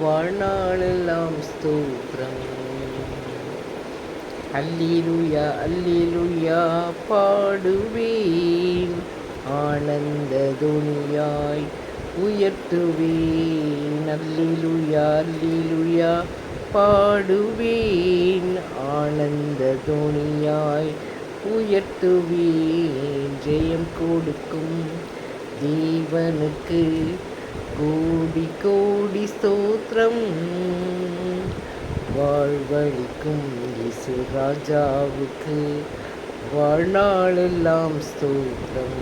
வாழ்நாளெல்லாம் ஸ்தோத்திரம். Alleluia alleluia பாடுவேன். ஆனந்த துணியாய் உயர்த்துவேன். அல்லிலுயா அல்லிலுயா பாடுவேன். ஆனந்த துணியாய் உயர்த்துவேன். ஜெயம் கொடுக்கும் தேவனுக்கு கோடி கோடி ஸ்தோத்திரம். வாழ்வழிக்கும் இசு ராஜாவுக்கு வாழ்நாளெல்லாம் ஸ்தோத்திரம்.